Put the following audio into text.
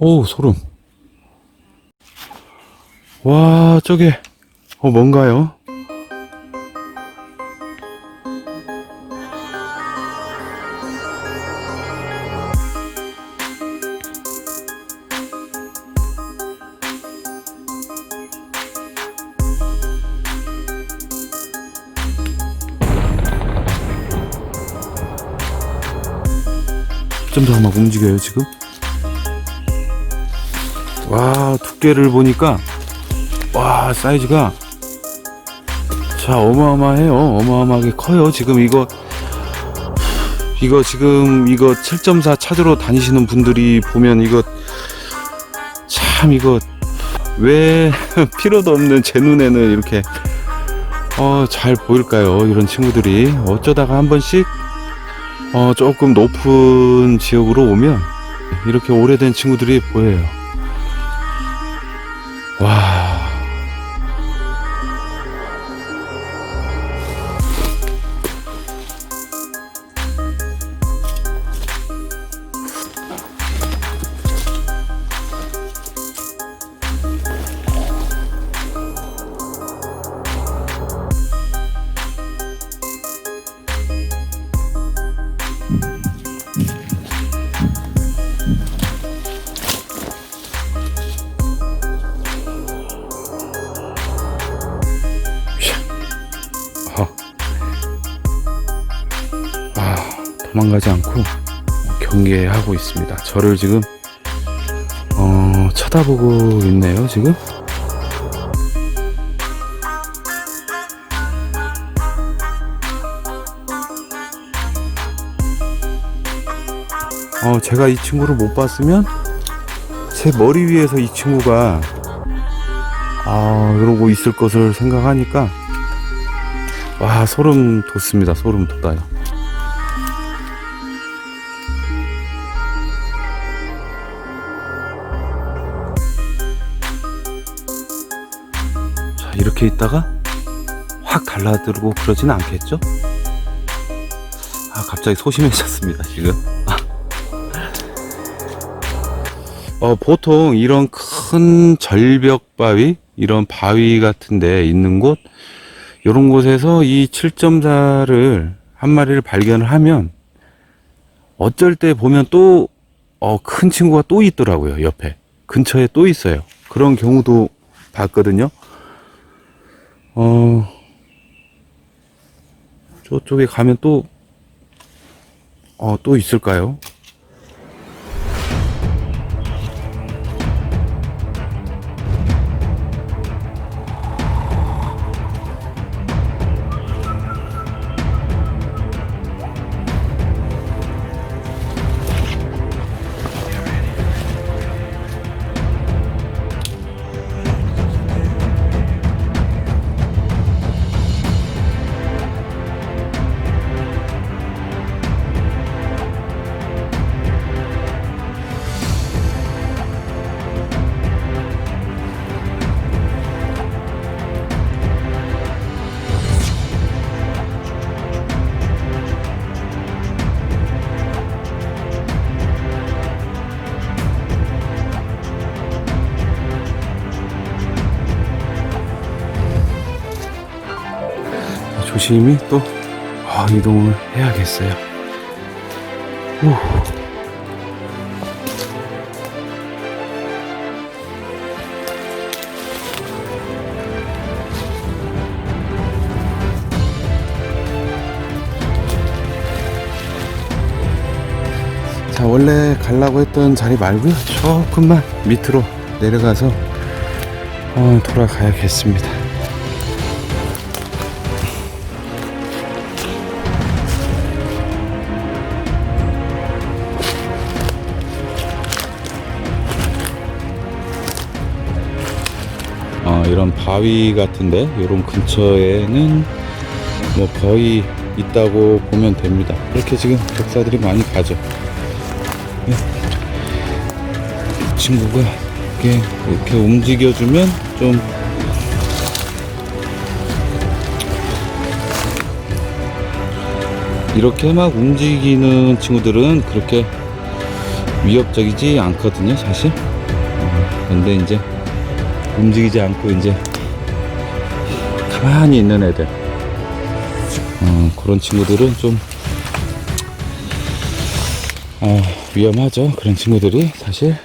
오, 소름. 와, 저게, 어, 뭔가요? 좀 더 막 움직여요, 지금? 와, 두께를 보니까, 와, 사이즈가, 자, 어마어마해요. 어마어마하게 커요. 지금 이거, 이거 지금, 이거 7.4 찾으러 다니시는 분들이 보면 이거, 참, 이거, 왜 필요도 없는 제 눈에는 이렇게, 어, 잘 보일까요? 이런 친구들이. 어쩌다가 한 번씩, 어, 조금 높은 지역으로 오면, 이렇게 오래된 친구들이 보여요. 와. 도망가지 않고 경계하고 있습니다. 저를 지금 어, 쳐다보고 있네요. 지금 어, 제가 이 친구를 못 봤으면 제 머리 위에서 이 친구가 아, 이러고 있을 것을 생각하니까 와 소름 돋습니다 소름 돋아요 이렇게 있다가 확 달라들고 그러지는 않겠죠? 아 갑자기 소심해졌습니다 지금 어, 보통 이런 큰 절벽 바위 이런 바위 같은 데 있는 곳 이런 곳에서 이 7.4를 한 마리를 발견을 하면 어쩔 때 보면 또, 어, 큰 친구가 또 있더라고요, 옆에. 근처에 또 있어요. 그런 경우도 봤거든요. 어, 저쪽에 가면 또, 어, 또 있을까요? 조심히 또 아, 이동을 해야겠어요. 후. 자, 원래 가려고 했던 자리 말고요. 조금만 밑으로 내려가서 어, 돌아가야겠습니다. 이런 바위 같은데 이런 근처에는 뭐 거의 있다고 보면 됩니다. 이렇게 지금 격사들이 많이 가죠. 네. 이 친구가 이렇게, 이렇게 움직여주면 좀 이렇게 막 움직이는 친구들은 그렇게 위협적이지 않거든요, 사실. 어, 근데 이제 움직이지 않고 이제 가만히 있는 애들. 어, 그런 친구들은 좀 어, 위험하죠. 그런 친구들이 사실.